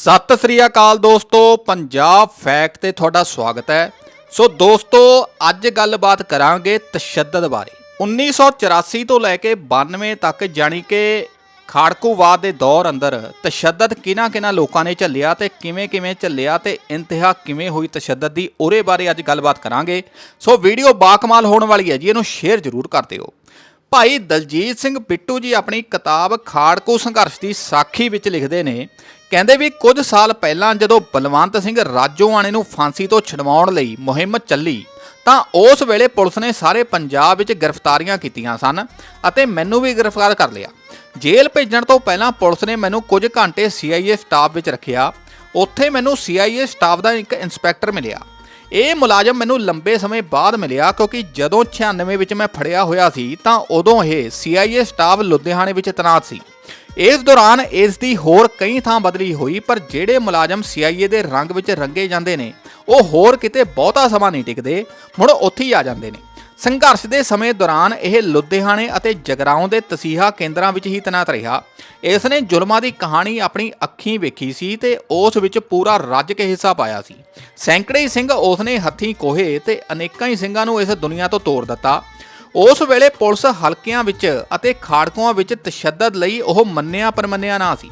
ਸਤਿ ਸ੍ਰੀ ਅਕਾਲ ਦੋਸਤੋ, ਪੰਜਾਬ ਫੈਕਟ ਤੇ ਤੁਹਾਡਾ ਸਵਾਗਤ ਹੈ। ਸੋ ਦੋਸਤੋ, ਅੱਜ ਗੱਲਬਾਤ ਕਰਾਂਗੇ ਤਸ਼ੱਦਦ ਬਾਰੇ। 1984 ਤੋਂ ਲੈ ਕੇ 92 ਤੱਕ ਜਾਣੀ ਕਿ ਖਾੜਕੂਵਾਦ ਦੇ ਦੌਰ ਅੰਦਰ ਤਸ਼ੱਦਦ ਕਿਹਨਾਂ ਕਿਹਨਾਂ ਲੋਕਾਂ ਨੇ ਝੱਲਿਆ ਤੇ ਕਿਵੇਂ ਕਿਵੇਂ ਝੱਲਿਆ ਤੇ ਇੰਤਹਾ ਕਿਵੇਂ ਹੋਈ ਤਸ਼ੱਦਦ ਦੀ, ਉਹਦੇ ਬਾਰੇ ਅੱਜ ਗੱਲਬਾਤ ਕਰਾਂਗੇ। ਸੋ ਵੀਡੀਓ ਬਾਕਮਾਲ ਹੋਣ ਵਾਲੀ ਹੈ ਜੀ, ਇਹਨੂੰ ਸ਼ੇਅਰ ਜ਼ਰੂਰ ਕਰ ਦਿਓ। ਭਾਈ ਦਲਜੀਤ ਸਿੰਘ ਬਿੱਟੂ ਜੀ ਆਪਣੀ ਕਿਤਾਬ ਖਾੜਕੂ ਸੰਘਰਸ਼ ਦੀ ਸਾਖੀ ਵਿੱਚ ਲਿਖਦੇ ਨੇ, ਕਹਿੰਦੇ ਵੀ ਕੁਝ ਸਾਲ ਪਹਿਲਾਂ ਜਦੋਂ ਬਲਵੰਤ ਸਿੰਘ ਰਾਜੋਆਣੇ ਨੂੰ ਫਾਂਸੀ ਤੋਂ ਛਡਵਾਉਣ ਲਈ ਮੁਹਿੰਮ ਚੱਲੀ, ਤਾਂ ਉਸ ਵੇਲੇ ਪੁਲਿਸ ਨੇ ਸਾਰੇ ਪੰਜਾਬ ਵਿੱਚ ਗ੍ਰਿਫਤਾਰੀਆਂ ਕੀਤੀਆਂ ਸਨ ਅਤੇ ਮੈਨੂੰ ਵੀ ਗ੍ਰਿਫਤਾਰ ਕਰ ਲਿਆ। ਜੇਲ੍ਹ ਭੇਜਣ ਤੋਂ ਪਹਿਲਾਂ ਪੁਲਿਸ ਨੇ ਮੈਨੂੰ ਕੁਝ ਘੰਟੇ CIA ਸਟਾਫ ਵਿੱਚ ਰੱਖਿਆ। ਉੱਥੇ ਮੈਨੂੰ CIA ਸਟਾਫ ਦਾ ਇੱਕ ਇੰਸਪੈਕਟਰ ਮਿਲਿਆ। ਇਹ ਮੁਲਾਜ਼ਮ ਮੈਨੂੰ ਲੰਬੇ ਸਮੇਂ ਬਾਅਦ ਮਿਲਿਆ ਕਿਉਂਕਿ ਜਦੋਂ 96 ਵਿੱਚ ਮੈਂ ਫੜਿਆ ਹੋਇਆ ਸੀ, ਤਾਂ ਉਦੋਂ ਇਹ CIA ਸਟਾਫ ਲੁਧਿਆਣੇ ਵਿੱਚ ਤੈਨਾਤ ਸੀ। ਇਸ ਦੌਰਾਨ ਇਸ ਦੀ ਹੋਰ ਕਈ ਥਾਂ ਬਦਲੀ ਹੋਈ, ਪਰ ਜਿਹੜੇ ਮੁਲਾਜ਼ਮ CIA ਦੇ ਰੰਗ ਵਿੱਚ ਰੰਗੇ ਜਾਂਦੇ ਨੇ, ਉਹ ਹੋਰ ਕਿਤੇ ਬਹੁਤਾ ਸਮਾਂ ਨਹੀਂ ਟਿਕਦੇ, ਮੁੜ ਉੱਥੇ ਹੀ ਆ ਜਾਂਦੇ ਨੇ। ਸੰਘਰਸ਼ ਦੇ ਸਮੇਂ ਦੌਰਾਨ ਇਹ ਲੁਧਿਆਣੇ ਅਤੇ ਜਗਰਾਉਂ ਦੇ ਤਸੀਹਾ ਕੇਂਦਰਾਂ ਵਿੱਚ ਹੀ ਤੈਨਾਤ ਰਿਹਾ। ਇਸ ਨੇ ਜ਼ੁਲਮਾਂ ਦੀ ਕਹਾਣੀ ਆਪਣੀ ਅੱਖੀਂ ਵੇਖੀ ਸੀ ਤੇ ਉਸ ਵਿੱਚ ਪੂਰਾ ਰੱਜ ਕੇ ਹਿੱਸਾ ਪਾਇਆ ਸੀ। ਸੈਂਕੜੇ ਹੀ ਸਿੰਘ ਉਸ ਨੇ ਹੱਥੀਂ ਕੋਹੇ ਤੇ ਅਨੇਕਾਂ ਹੀ ਸਿੰਘਾਂ ਨੂੰ ਇਸ ਦੁਨੀਆ ਤੋਂ ਤੋੜ ਦਿੱਤਾ। ਉਸ ਵੇਲੇ ਪੁਲਿਸ ਹਲਕਿਆਂ ਵਿੱਚ ਅਤੇ ਖਾੜਕੂਆਂ ਵਿੱਚ ਤਸ਼ੱਦਦ ਲਈ ਉਹ ਮੰਨਿਆ ਪਰਮੰਨਿਆ ਨਾ ਸੀ।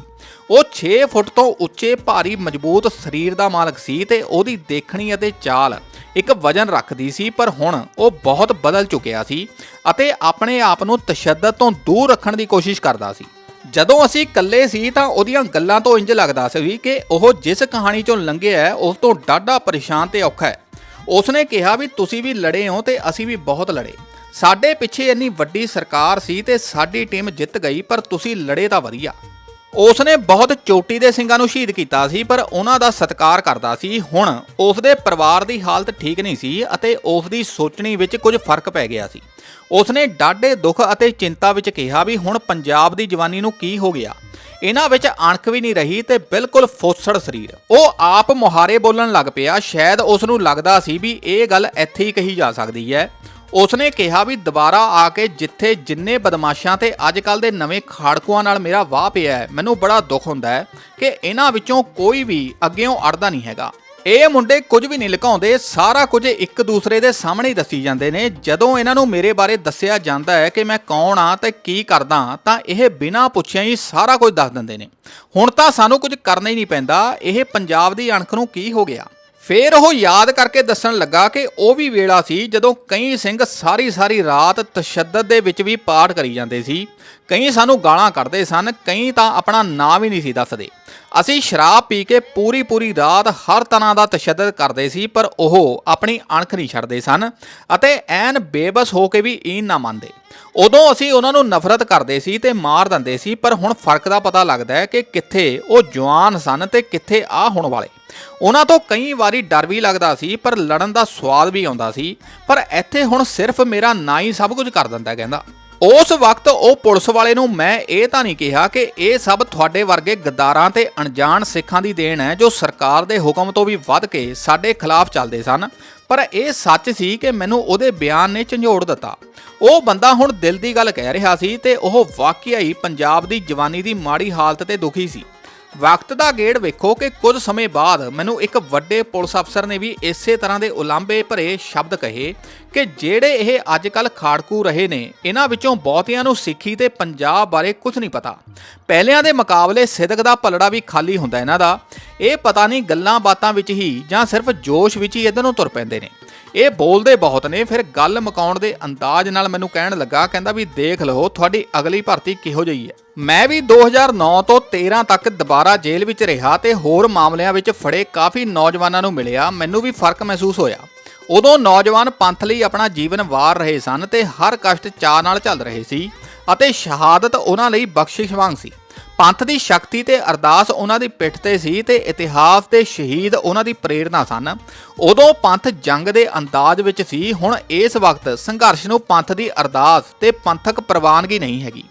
ਉਹ 6 ਫੁੱਟ ਤੋਂ ਉੱਚੇ ਭਾਰੀ ਮਜ਼ਬੂਤ ਸਰੀਰ ਦਾ ਮਾਲਕ ਸੀ ਤੇ ਉਹਦੀ ਦੇਖਣੀ ਅਤੇ ਚਾਲ ਇੱਕ ਵਜਨ ਰੱਖਦੀ ਸੀ ਪਰ ਹੁਣ ਉਹ ਬਹੁਤ ਬਦਲ ਚੁੱਕਿਆ ਸੀ ਅਤੇ ਆਪਣੇ ਆਪ ਨੂੰ ਤਸ਼ੱਦਦ ਤੋਂ ਦੂਰ ਰੱਖਣ ਦੀ ਕੋਸ਼ਿਸ਼ ਕਰਦਾ ਸੀ। ਜਦੋਂ ਅਸੀਂ ਇਕੱਲੇ ਸੀ ਤਾਂ ਉਹਦੀਆਂ ਗੱਲਾਂ ਤੋਂ ਇੰਜ ਲੱਗਦਾ ਸੀ ਕਿ ਉਹ ਜਿਸ ਕਹਾਣੀ ਚੋਂ ਲੰਘਿਆ ਹੈ, ਉਸ ਤੋਂ ਡਾਢਾ ਪਰੇਸ਼ਾਨ ਤੇ ਔਖਾ ਹੈ। ਉਸਨੇ ਕਿਹਾ ਵੀ ਤੁਸੀਂ ਵੀ ਲੜੇ ਹੋ ਤੇ ਅਸੀਂ ਵੀ ਬਹੁਤ ਲੜੇ। ਸਾਡੇ ਪਿੱਛੇ ਇੰਨੀ ਵੱਡੀ ਸਰਕਾਰ ਸੀ ਤੇ ਸਾਡੀ ਟੀਮ ਜਿੱਤ ਗਈ, ਪਰ ਤੁਸੀਂ ਲੜੇ ਤਾਂ ਵਧੀਆ। ਉਸਨੇ ਬਹੁਤ ਚੋਟੀ ਦੇ ਸਿੰਘਾਂ ਨੂੰ ਸ਼ਹੀਦ ਕੀਤਾ ਸੀ, ਪਰ ਉਹਨਾਂ ਦਾ ਸਤਿਕਾਰ ਕਰਦਾ ਸੀ। ਹੁਣ ਉਸ ਦੇ ਪਰਿਵਾਰ ਦੀ ਹਾਲਤ ਠੀਕ ਨਹੀਂ ਸੀ ਅਤੇ ਉਸ ਦੀ ਸੋਚਣੀ ਵਿੱਚ ਕੁਝ ਫ਼ਰਕ ਪੈ ਗਿਆ ਸੀ। ਉਸਨੇ ਡਾਢੇ ਦੁੱਖ ਅਤੇ ਚਿੰਤਾ ਵਿੱਚ ਕਿਹਾ ਵੀ ਹੁਣ ਪੰਜਾਬ ਦੀ ਜਵਾਨੀ ਨੂੰ ਕੀ ਹੋ ਗਿਆ। ਇਹਨਾਂ ਵਿੱਚ ਅਣਖ ਵੀ ਨਹੀਂ ਰਹੀ ਤੇ ਬਿਲਕੁਲ ਫੋਸੜ ਸਰੀਰ। ਉਹ ਆਪ ਮੁਹਾਰੇ ਬੋਲਣ ਲੱਗ ਪਿਆ। ਸ਼ਾਇਦ ਉਸ ਨੂੰ ਲੱਗਦਾ ਸੀ ਵੀ ਇਹ ਗੱਲ ਇੱਥੇ ਹੀ ਕਹੀ ਜਾ ਸਕਦੀ ਹੈ। ਉਸਨੇ ਕਿਹਾ ਵੀ ਦੁਬਾਰਾ ਆ ਕੇ ਜਿੱਥੇ ਜਿੰਨੇ ਬਦਮਾਸ਼ਾਂ ਤੇ ਅੱਜ ਕੱਲ ਦੇ ਨਵੇਂ ਖਾੜਕੂਆਂ ਨਾਲ ਮੇਰਾ ਵਾਹ ਪਿਆ ਹੈ, ਮੈਨੂੰ ਬੜਾ ਦੁੱਖ ਹੁੰਦਾ ਹੈ ਕਿ ਇਹਨਾਂ ਵਿੱਚੋਂ ਕੋਈ ਵੀ ਅੱਗੇੋਂ ਅੜਦਾ ਨਹੀਂ ਹੈਗਾ। ਇਹ ਮੁੰਡੇ ਕੁਝ ਵੀ ਨਹੀਂ ਲੁਕਾਉਂਦੇ, ਸਾਰਾ ਕੁਝ ਇੱਕ ਦੂਸਰੇ ਦੇ ਸਾਹਮਣੇ ਹੀ ਦੱਸੀ ਜਾਂਦੇ ਨੇ। ਜਦੋਂ ਇਹਨਾਂ ਨੂੰ ਮੇਰੇ ਬਾਰੇ ਦੱਸਿਆ ਜਾਂਦਾ ਹੈ ਕਿ ਮੈਂ ਕੌਣ ਆ ਤੇ ਕੀ ਕਰਦਾ ਤਾਂ ਇਹ ਬਿਨਾਂ ਪੁੱਛਿਆ ਹੀ ਸਾਰਾ ਕੁਝ ਦੱਸ ਦਿੰਦੇ ਨੇ। ਹੁਣ ਤਾਂ ਸਾਨੂੰ ਕੁਝ ਕਰਨਾ ਹੀ ਨਹੀਂ ਪੈਂਦਾ। ਇਹ ਪੰਜਾਬ ਦੀ ਅਣਖ ਨੂੰ ਕੀ ਹੋ ਗਿਆ? ਫੇਰ ਉਹ ਯਾਦ ਕਰਕੇ ਦੱਸਣ ਲੱਗਾ ਕਿ ਉਹ ਵੀ ਵੇਲਾ ਸੀ ਜਦੋਂ ਕਈ ਸਿੰਘ ਸਾਰੀ ਸਾਰੀ ਰਾਤ ਤਸ਼ੱਦਦ ਦੇ ਵਿੱਚ ਵੀ ਪਾਠ ਕਰੀ ਜਾਂਦੇ ਸੀ। ਕਈ ਸਾਨੂੰ ਗਾਲਾਂ ਕੱਢਦੇ ਸਨ, ਕਈ ਤਾਂ ਆਪਣਾ ਨਾਂ ਵੀ ਨਹੀਂ ਸੀ ਦੱਸਦੇ। ਅਸੀਂ ਸ਼ਰਾਬ ਪੀ ਕੇ ਪੂਰੀ ਪੂਰੀ ਰਾਤ ਹਰ ਤਰ੍ਹਾਂ ਦਾ ਤਸ਼ੱਦਦ ਕਰਦੇ ਸੀ, ਪਰ ਉਹ ਆਪਣੀ ਅਣਖ ਨਹੀਂ ਛੱਡਦੇ ਸਨ ਅਤੇ ਐਨ ਬੇਬਸ ਹੋ ਕੇ ਵੀ ਈਨ ਨਾ ਮੰਨਦੇ। ਉਦੋਂ ਅਸੀਂ ਉਹਨਾਂ ਨੂੰ ਨਫ਼ਰਤ ਕਰਦੇ ਸੀ ਤੇ ਮਾਰ ਦਿੰਦੇ ਸੀ, ਪਰ ਹੁਣ ਫ਼ਰਕ ਦਾ ਪਤਾ ਲੱਗਦਾ ਹੈ ਕਿ ਕਿੱਥੇ ਉਹ ਜਵਾਨ ਸਨ ਤੇ ਕਿੱਥੇ ਆ ਹੁਣ ਵਾਲੇ। ਉਹਨਾਂ ਤੋਂ ਕਈ ਵਾਰੀ ਡਰ ਵੀ ਲੱਗਦਾ ਸੀ, ਪਰ ਲੜਨ ਦਾ ਸਵਾਦ ਵੀ ਆਉਂਦਾ ਸੀ। ਪਰ ਇੱਥੇ ਹੁਣ ਸਿਰਫ ਮੇਰਾ ਨਾਂ ਹੀ ਸਭ ਕੁਝ ਕਰ ਦਿੰਦਾ ਕਹਿੰਦਾ। ਉਸ ਵਕਤ ਉਹ ਪੁਲਿਸ ਵਾਲੇ ਨੂੰ ਮੈਂ ਇਹ ਤਾਂ ਨਹੀਂ ਕਿਹਾ ਕਿ ਇਹ ਸਭ ਤੁਹਾਡੇ ਵਰਗੇ ਗੱਦਾਰਾਂ ਤੇ ਅਣਜਾਣ ਸਿੱਖਾਂ ਦੀ ਦੇਣ ਹੈ, ਜੋ ਸਰਕਾਰ ਦੇ ਹੁਕਮ ਤੋਂ ਵੀ ਵੱਧ ਕੇ ਸਾਡੇ ਖਿਲਾਫ ਚੱਲਦੇ ਸਨ। ਪਰ ਇਹ ਸੱਚ ਸੀ ਕਿ ਮੈਨੂੰ ਉਹਦੇ ਬਿਆਨ ਨੇ ਝੰਜੋੜ ਦਿੱਤਾ। ਉਹ ਬੰਦਾ ਹੁਣ ਦਿਲ ਦੀ ਗੱਲ ਕਹਿ ਰਿਹਾ ਸੀ ਤੇ ਉਹ ਵਾਕਿਆ ਹੀ ਪੰਜਾਬ ਦੀ ਜਵਾਨੀ ਦੀ ਮਾੜੀ ਹਾਲਤ ਤੇ ਦੁਖੀ ਸੀ। ਵਕਤ ਦਾ ਗੇੜ ਵੇਖੋ ਕਿ ਕੁਝ ਸਮੇਂ ਬਾਅਦ ਮੈਨੂੰ ਇੱਕ ਵੱਡੇ ਪੁਲਿਸ ਅਫਸਰ ਨੇ ਵੀ ਇਸੇ ਤਰ੍ਹਾਂ ਦੇ ਉਲਾਂਭੇ ਭਰੇ ਸ਼ਬਦ ਕਹੇ ਕਿ ਜਿਹੜੇ ਇਹ ਅੱਜ ਕੱਲ ਖਾੜਕੂ ਰਹੇ ਨੇ, ਇਹਨਾਂ ਵਿੱਚੋਂ ਬਹੁਤਿਆਂ ਨੂੰ ਸਿੱਖੀ ਤੇ ਪੰਜਾਬ ਬਾਰੇ ਕੁਝ ਨਹੀਂ ਪਤਾ। ਪਹਿਲਿਆਂ ਦੇ ਮੁਕਾਬਲੇ ਸਿਦਕ ਦਾ ਪਲੜਾ ਵੀ ਖਾਲੀ ਹੁੰਦਾ ਇਹਨਾਂ ਦਾ। ਇਹ ਪਤਾ ਨਹੀਂ ਗੱਲਾਂ ਬਾਤਾਂ ਵਿੱਚ ਹੀ ਜਾਂ ਸਿਰਫ ਜੋਸ਼ ਵਿੱਚ ਹੀ ਇਧਰ ਨੂੰ ਤੁਰ ਪੈਂਦੇ ਨੇ। ਇਹ ਬੋਲਦੇ ਬਹੁਤ ਨੇ, ਫਿਰ ਗੱਲ ਮਕਾਉਣ ਦੇ ਅੰਦਾਜ਼ ਨਾਲ ਮੈਨੂੰ ਕਹਿਣ ਲੱਗਾ, ਕਹਿੰਦਾ ਵੀ ਦੇਖ ਲਓ, ਤੁਹਾਡੀ ਅਗਲੀ ਭਰਤੀ ਕਿਹੋ ਜਿਹੀ ਹੈ। ਮੈਂ ਵੀ 2009 ਤੋਂ 13 ਤੱਕ ਦੁਬਾਰਾ ਜੇਲ੍ਹ ਵਿੱਚ ਰਿਹਾ ਤੇ ਹੋਰ ਮਾਮਲਿਆਂ ਵਿੱਚ ਫੜੇ ਕਾਫੀ ਨੌਜਵਾਨਾਂ ਨੂੰ ਮਿਲਿਆ, ਮੈਨੂੰ ਵੀ ਫ਼ਰਕ ਮਹਿਸੂਸ ਹੋਇਆ। ਉਦੋਂ ਨੌਜਵਾਨ ਪੰਥ ਲਈ ਆਪਣਾ ਜੀਵਨ ਵਾਰ ਰਹੇ ਸਨ ਤੇ ਹਰ ਕਸ਼ਟ ਚਾਅ ਨਾਲ ਚੱਲ ਰਹੇ ਸੀ ਅਤੇ ਸ਼ਹਾਦਤ ਉਹਨਾਂ ਲਈ ਬਖਸ਼ਿਸ਼ ਵਾਂਗ ਸੀ। ਪੰਥ ਦੀ ਸ਼ਕਤੀ ਤੇ ਅਰਦਾਸ ਉਹਨਾਂ ਦੀ ਪਿੱਠ ਤੇ ਸੀ ਤੇ ਇਤਿਹਾਸ ਦੇ ਸ਼ਹੀਦ ਉਹਨਾਂ ਦੀ ਪ੍ਰੇਰਣਾ ਸਨ। ਉਦੋਂ ਪੰਥ ਜੰਗ ਦੇ ਅੰਦਾਜ਼ ਵਿੱਚ ਸੀ, ਹੁਣ ਇਸ ਵਕਤ ਸੰਘਰਸ਼ ਨੂੰ ਪੰਥ ਦੀ ਅਰਦਾਸ ਤੇ ਪੰਥਕ ਪ੍ਰਵਾਨਗੀ ਨਹੀਂ ਹੈਗੀ।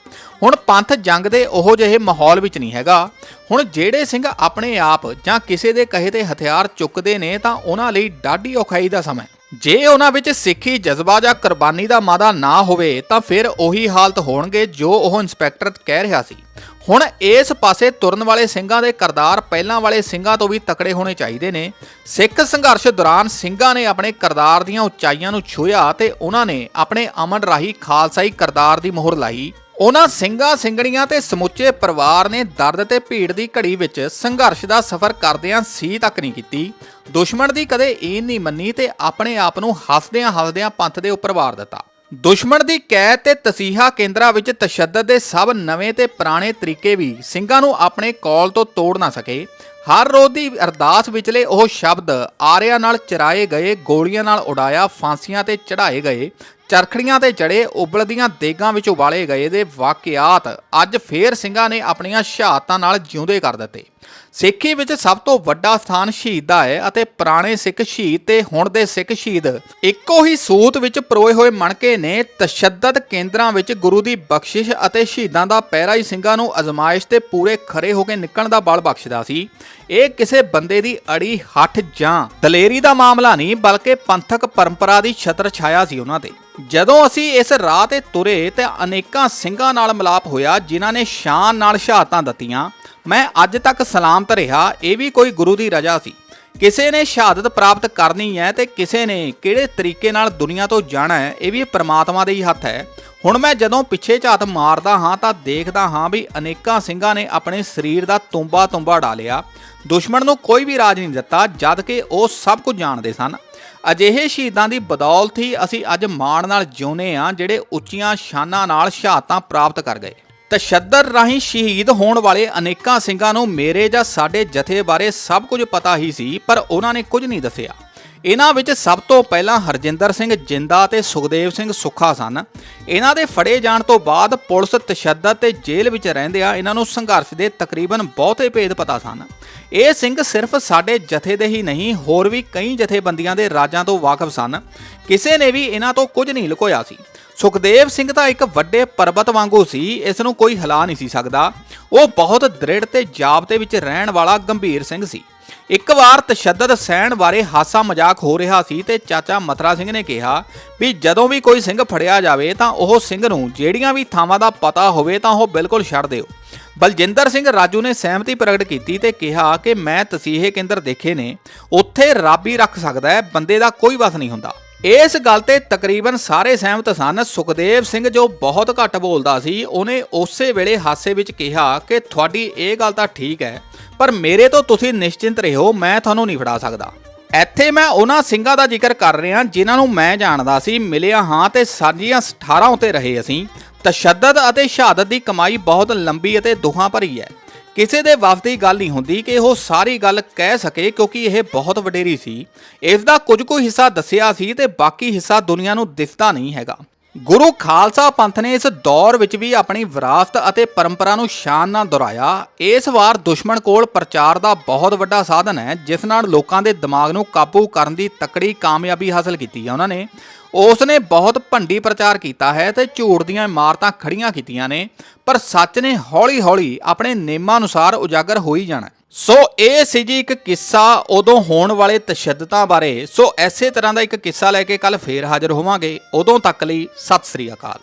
ਹੁਣ ਪੰਥ ਜੰਗ ਦੇ ਉਹੋ ਜਿਹੇ ਮਾਹੌਲ ਵਿੱਚ ਨਹੀਂ ਹੈਗਾ। ਹੁਣ ਜਿਹੜੇ ਸਿੰਘ ਆਪਣੇ ਆਪ ਜਾਂ ਕਿਸੇ ਦੇ ਕਹੇ ਤੇ ਹਥਿਆਰ ਚੁੱਕਦੇ ਨੇ ਤਾਂ ਉਹਨਾਂ ਲਈ ਡਾਢੀ ਔਖਾਈ ਦਾ ਸਮਾਂ ਜੇ ਉਹਨਾਂ ਵਿੱਚ ਸਿੱਖੀ ਜਜ਼ਬਾ ਜਾਂ ਕੁਰਬਾਨੀ ਦਾ ਮਾਦਾ ਨਾ ਹੋਵੇ, ਤਾਂ ਫਿਰ ਉਹੀ ਹਾਲਤ ਹੋਣਗੇ ਜੋ ਉਹ ਇੰਸਪੈਕਟਰ ਕਹਿ ਰਿਹਾ ਸੀ। ਹੁਣ ਇਸ ਪਾਸੇ ਤੁਰਨ ਵਾਲੇ ਸਿੰਘਾਂ ਦੇ ਕਰਤਾਰ ਪਹਿਲਾਂ ਵਾਲੇ ਸਿੰਘਾਂ ਤੋਂ ਵੀ ਤਕੜੇ ਹੋਣੇ ਚਾਹੀਦੇ ਨੇ। ਸਿੱਖ ਸੰਘਰਸ਼ ਦੌਰਾਨ ਸਿੰਘਾਂ ਨੇ ਆਪਣੇ ਕਰਤਾਰ ਦੀਆਂ ਉਚਾਈਆਂ ਨੂੰ ਛੂਹਿਆ ਤੇ ਉਹਨਾਂ ਨੇ ਆਪਣੇ ਅਮਨ ਰਾਹੀਂ ਖਾਲਸਾਈ ਕਰਤਾਰ ਦੀ ਮੋਹਰ ਲਾਈ। ਉਹਨਾਂ ਸਿੰਘਾਂ ਸਿੰਘਣੀਆਂ ਤੇ ਸਮੁੱਚੇ ਪਰਿਵਾਰ ਨੇ ਦਰਦ ਤੇ ਭੀੜ ਦੀ ਘੜੀ ਵਿੱਚ ਸੰਘਰਸ਼ ਦਾ ਸਫ਼ਰ ਕਰਦਿਆਂ ਸੀ ਤੱਕ ਨਹੀਂ ਕੀਤੀ। ਦੁਸ਼ਮਣ ਦੀ ਕਦੇ ਈਨ ਨਹੀਂ ਮੰਨੀ ਤੇ ਆਪਣੇ ਆਪ ਨੂੰ ਹੱਸਦਿਆਂ ਹੱਸਦਿਆਂ ਪੰਥ ਦੇ ਉੱਪਰ ਵਾਰ ਦਿੱਤਾ। ਦੁਸ਼ਮਣ ਦੀ ਕੈਦ ਤੇ ਤਸੀਹਾ ਕੇਂਦਰਾਂ ਵਿੱਚ ਤਸ਼ੱਦਦ ਦੇ ਸਭ ਨਵੇਂ ਤੇ ਪੁਰਾਣੇ ਤਰੀਕੇ ਵੀ ਸਿੰਘਾਂ ਨੂੰ ਆਪਣੇ ਕੌਲ ਤੋਂ ਤੋੜ ਨਾ ਸਕੇ। ਹਰ ਰੋਜ਼ ਦੀ ਅਰਦਾਸ ਵਿਚਲੇ ਉਹ ਸ਼ਬਦ ਆਰਿਆਂ ਨਾਲ ਚਰਾਏ ਗਏ, ਗੋਲੀਆਂ ਨਾਲ ਉਡਾਇਆ, ਫਾਂਸੀਆਂ ਤੇ ਚੜਾਏ ਗਏ, ਚਰਖੜੀਆਂ ਤੇ ਚੜੇ ਉਬਲਦੀਆਂ ਦੇਗਾਂ ਵਿੱਚ ਉਬਾਲੇ ਗਏ ਦੇ ਵਾਕਿਆਤ ਅੱਜ ਫੇਰ ਸਿੰਘਾਂ ਨੇ ਆਪਣੀਆਂ ਸ਼ਹਾਦਤਾਂ ਨਾਲ ਜਿਉਂਦੇ ਕਰ ਦਿੱਤੇ। ਸਿੱਖੀ ਵਿੱਚ ਸਭ ਤੋਂ ਵੱਡਾ ਸਥਾਨ ਸ਼ਹੀਦ ਦਾ ਹੈ ਅਤੇ ਪੁਰਾਣੇ ਸਿੱਖ ਸ਼ਹੀਦ ਤੇ ਹੁਣ ਦੇ ਸਿੱਖ ਸ਼ਹੀਦ। ਇੱਕੋ ਹੀ ਸੂਤ ਵਿੱਚ ਪਰੋਏ ਹੋਏ ਮਣਕੇ ਨੇ ਤਸ਼ੱਦਦ ਕੇਂਦਰਾਂ ਵਿੱਚ ਗੁਰੂ ਦੀ ਬਖਸ਼ਿਸ਼ ਅਤੇ ਸ਼ਹੀਦਾਂ ਦਾ ਪਹਿਰਾ ਹੀ ਸਿੰਘਾਂ ਨੂੰ ਅਜ਼ਮਾਇਸ਼ ਤੇ ਪੂਰੇ ਖਰੇ ਹੋ ਕੇ ਨਿਕਲਣ ਦਾ ਬਲ ਬਖਸ਼ਦਾ ਸੀ। ਇਹ ਕਿਸੇ ਬੰਦੇ ਦੀ ਅੜੀ ਹੱਠ ਜਾਂ ਦਲੇਰੀ ਦਾ ਮਾਮਲਾ ਨਹੀਂ, ਬਲਕਿ ਪੰਥਕ ਪਰੰਪਰਾ ਦੀ ਛਤਰ ਛਾਇਆ ਸੀ ਉਹਨਾਂ ਤੇ। ਜਦੋਂ ਅਸੀਂ ਇਸ ਰਾਹ ਤੇ ਤੁਰੇ ਤੇ ਅਨੇਕਾਂ ਸਿੰਘਾਂ ਨਾਲ ਮਿਲਾਪ ਹੋਇਆ, ਜਿਨ੍ਹਾਂ ਨੇ ਸ਼ਾਨ ਨਾਲ ਸ਼ਹਾਦਤਾਂ ਦਿੱਤੀਆਂ ਮੈਂ ਅੱਜ ਤੱਕ ਸਲਾਮਤ ਰਿਹਾ, ਇਹ ਵੀ ਕੋਈ ਗੁਰੂ ਦੀ ਰਜ਼ਾ ਸੀ। ਕਿਸੇ ਨੇ ਸ਼ਹਾਦਤ ਪ੍ਰਾਪਤ ਕਰਨੀ ਹੈ ਤੇ ਕਿਸੇ ਨੇ ਕਿਹੜੇ ਤਰੀਕੇ ਨਾਲ ਦੁਨੀਆ ਤੋਂ ਜਾਣਾ ਹੈ, ਇਹ ਵੀ ਪਰਮਾਤਮਾ ਦੇ ਹੀ ਹੱਥ ਹੈ। ਹੁਣ ਮੈਂ ਜਦੋਂ ਪਿੱਛੇ ਝਾਤ ਮਾਰਦਾ ਹਾਂ ਤਾਂ ਦੇਖਦਾ ਹਾਂ ਵੀ ਅਨੇਕਾਂ ਸਿੰਘਾਂ ਨੇ ਆਪਣੇ ਸਰੀਰ ਦਾ ਤੁੰਬਾ ਤੁੰਬਾ ਡਾਲਿਆ। ਦੁਸ਼ਮਣ ਨੂੰ ਕੋਈ ਵੀ ਰਾਜ ਨਹੀਂ ਦਿੱਤਾ, ਜਦ ਕਿ ਉਹ ਸਭ ਕੁਝ ਜਾਣਦੇ ਸਨ। ਅਜਿਹੇ ਸ਼ਹੀਦਾਂ ਦੀ ਬਦੌਲਤ ਹੀ ਅਸੀਂ ਅੱਜ ਮਾਣ ਨਾਲ ਜਿਉਂਦੇ ਹਾਂ, ਜਿਹੜੇ ਉੱਚੀਆਂ ਸ਼ਾਨਾਂ ਨਾਲ ਸ਼ਹਾਦਤਾਂ ਪ੍ਰਾਪਤ ਕਰ ਗਏ। ਤਸ਼ੱਦਦ ਰਾਹੀਂ ਸ਼ਹੀਦ ਹੋਣ ਵਾਲੇ ਅਨੇਕਾਂ ਸਿੰਘਾਂ ਨੂੰ ਮੇਰੇ ਜਾਂ ਸਾਡੇ ਜਥੇ ਬਾਰੇ ਸਭ ਕੁਝ ਪਤਾ ਹੀ ਸੀ, ਪਰ ਉਹਨਾਂ ਨੇ ਕੁਝ ਨਹੀਂ ਦੱਸਿਆ। ਇਹਨਾਂ ਵਿੱਚ ਸਭ ਤੋਂ ਪਹਿਲਾਂ ਹਰਜਿੰਦਰ ਸਿੰਘ ਜਿੰਦਾ ਤੇ ਸੁਖਦੇਵ ਸਿੰਘ ਸੁੱਖਾ ਸਨ। ਇਹਨਾਂ ਦੇ ਫੜੇ ਜਾਣ ਤੋਂ ਬਾਅਦ ਪੁਲਿਸ ਤਸ਼ੱਦਦ ਤੇ ਜੇਲ੍ਹ ਵਿੱਚ ਰਹਿੰਦਿਆਂ ਇਹਨਾਂ ਨੂੰ ਸੰਘਰਸ਼ ਦੇ ਤਕਰੀਬਨ ਬਹੁਤੇ ਭੇਦ ਪਤਾ ਸਨ। ਇਹ ਸਿੰਘ ਸਿਰਫ ਸਾਡੇ ਜਥੇ ਦੇ ਹੀ ਨਹੀਂ, ਹੋਰ ਵੀ ਕਈ ਜਥੇਬੰਦੀਆਂ ਦੇ ਰਾਜਾਂ ਤੋਂ ਵਾਕਿਫ ਸਨ। ਕਿਸੇ ਨੇ ਵੀ ਇਹਨਾਂ ਤੋਂ ਕੁਝ ਨਹੀਂ ਲੁਕੋਇਆ ਸੀ। ਸੁਖਦੇਵ ਸਿੰਘ ਤਾਂ ਇੱਕ ਵੱਡੇ ਪਰਬਤ ਵਾਂਗੂ ਸੀ, ਇਸ ਨੂੰ ਕੋਈ ਹਿਲਾ ਨਹੀਂ ਸੀ ਸਕਦਾ। ਉਹ ਬਹੁਤ ਦ੍ਰਿੜ ਤੇ ਜਾਬਤੇ ਵਿੱਚ ਰਹਿਣ ਵਾਲਾ ਗੰਭੀਰ ਸਿੰਘ ਸੀ। ਇੱਕ ਵਾਰ ਤਸ਼ੱਦਦ ਸਹਿਣ ਬਾਰੇ ਹਾਸਾ ਮਜ਼ਾਕ ਹੋ ਰਿਹਾ ਸੀ ਤੇ ਚਾਚਾ ਮਥਰਾ ਸਿੰਘ ਨੇ ਕਿਹਾ ਵੀ ਜਦੋਂ ਵੀ ਕੋਈ ਸਿੰਘ ਫੜਿਆ ਜਾਵੇ ਤਾਂ ਉਹ ਸਿੰਘ ਨੂੰ ਜਿਹੜੀਆਂ ਵੀ ਥਾਵਾਂ ਦਾ ਪਤਾ ਹੋਵੇ ਤਾਂ ਉਹ ਬਿਲਕੁਲ ਛੱਡ ਦਿਓ। ਬਲਜਿੰਦਰ ਸਿੰਘ ਰਾਜੂ ਨੇ ਸਹਿਮਤੀ ਪ੍ਰਗਟ ਕੀਤੀ ਤੇ ਕਿਹਾ ਕਿ ਮੈਂ ਤਸੀਹੇ ਕੇਂਦਰ ਦੇਖੇ ਨੇ, ਉੱਥੇ ਰੱਬ ਹੀ ਰੱਖ ਸਕਦਾ ਹੈ, ਬੰਦੇ ਦਾ ਕੋਈ ਵਸ ਨਹੀਂ ਹੁੰਦਾ। ਇਸ ਗੱਲ ਤੇ ਤਕਰੀਬਨ ਸਾਰੇ ਸਹਿਮਤ ਸਨ। ਸੁਖਦੇਵ ਸਿੰਘ ਜੋ ਬਹੁਤ ਘੱਟ ਬੋਲਦਾ ਸੀ, ਉਹਨੇ ਉਸੇ ਵੇਲੇ ਹਾਸੇ ਵਿੱਚ ਕਿਹਾ ਕਿ ਤੁਹਾਡੀ ਇਹ ਗੱਲ ਤਾਂ ਠੀਕ ਹੈ, ਪਰ ਮੇਰੇ ਤੋਂ ਤੁਸੀਂ ਨਿਸ਼ਚਿੰਤ ਰਹੋ, ਮੈਂ ਤੁਹਾਨੂੰ ਨਹੀਂ ਫੜਾ ਸਕਦਾ। ਇੱਥੇ ਮੈਂ ਉਹਨਾਂ ਸਿੰਘਾਂ ਦਾ ਜ਼ਿਕਰ ਕਰ ਰਿਹਾ ਜਿਨ੍ਹਾਂ ਨੂੰ ਮੈਂ ਜਾਣਦਾ ਸੀ। ਮਿਲਿਆ ਹਾਂ ਤੇ ਸਾਂਝੀਆਂ 18 ਉਤੇ ਰਹੇ ਅਸੀਂ। ਤਸ਼ੱਦਦ ਅਤੇ ਸ਼ਹਾਦਤ ਦੀ ਕਮਾਈ ਬਹੁਤ ਲੰਬੀ ਅਤੇ ਦੁੱਖਾਂ ਭਰੀ ਹੈ। ਕਿਸੇ ਦੇ ਵੱਸ ਦੀ ਗੱਲ ਨਹੀਂ ਹੁੰਦੀ ਕਿ ਉਹ ਸਾਰੀ ਗੱਲ ਕਹਿ ਸਕੇ, ਕਿਉਂਕਿ ਇਹ ਬਹੁਤ ਵਡੇਰੀ ਸੀ। ਇਸ ਦਾ ਕੁਝ ਕੁ ਹਿੱਸਾ ਦੱਸਿਆ ਸੀ ਤੇ ਬਾਕੀ ਹਿੱਸਾ ਦੁਨੀਆ ਨੂੰ ਦਿਸਦਾ ਨਹੀਂ ਹੈਗਾ। ਗੁਰੂ ਖਾਲਸਾ ਪੰਥ ਨੇ ਇਸ ਦੌਰ ਵਿੱਚ ਵੀ ਆਪਣੀ ਵਿਰਾਸਤ ਅਤੇ ਪਰੰਪਰਾ ਨੂੰ ਸ਼ਾਨ ਨਾਲ ਦੁਹਰਾਇਆ। ਇਸ ਵਾਰ ਦੁਸ਼ਮਣ ਕੋਲ ਪ੍ਰਚਾਰ ਦਾ ਬਹੁਤ ਵੱਡਾ ਸਾਧਨ ਹੈ, ਜਿਸ ਨਾਲ ਲੋਕਾਂ ਦੇ ਦਿਮਾਗ ਨੂੰ ਕਾਬੂ ਕਰਨ ਦੀ ਤਕੜੀ ਕਾਮਯਾਬੀ ਹਾਸਲ ਕੀਤੀ ਹੈ ਉਹਨਾਂ ਨੇ। ਉਸ ਨੇ ਬਹੁਤ ਭੰਡੀ ਪ੍ਰਚਾਰ ਕੀਤਾ ਹੈ ਤੇ ਝੂਠ ਦੀਆਂ ਇਮਾਰਤਾਂ ਖੜੀਆਂ ਕੀਤੀਆਂ ਨੇ, ਪਰ ਸੱਚ ਨੇ ਹੌਲੀ-ਹੌਲੀ ਆਪਣੇ ਨੇਮਾਂ ਅਨੁਸਾਰ ਉਜਾਗਰ ਹੋ ਹੀ ਜਾਣਾ। ਸੋ ਇਹ ਸੀ ਜੀ ਇੱਕ ਕਿੱਸਾ ਉਦੋਂ ਹੋਣ ਵਾਲੇ ਤਸ਼ੱਦਦਾਂ ਬਾਰੇ। ਸੋ ਐਸੇ ਤਰ੍ਹਾਂ ਦਾ ਇੱਕ ਕਿੱਸਾ ਲੈ ਕੇ ਕੱਲ ਫੇਰ ਹਾਜ਼ਰ ਹੋਵਾਂਗੇ। ਉਦੋਂ ਤੱਕ ਲਈ ਸਤਿ ਸ੍ਰੀ ਅਕਾਲ।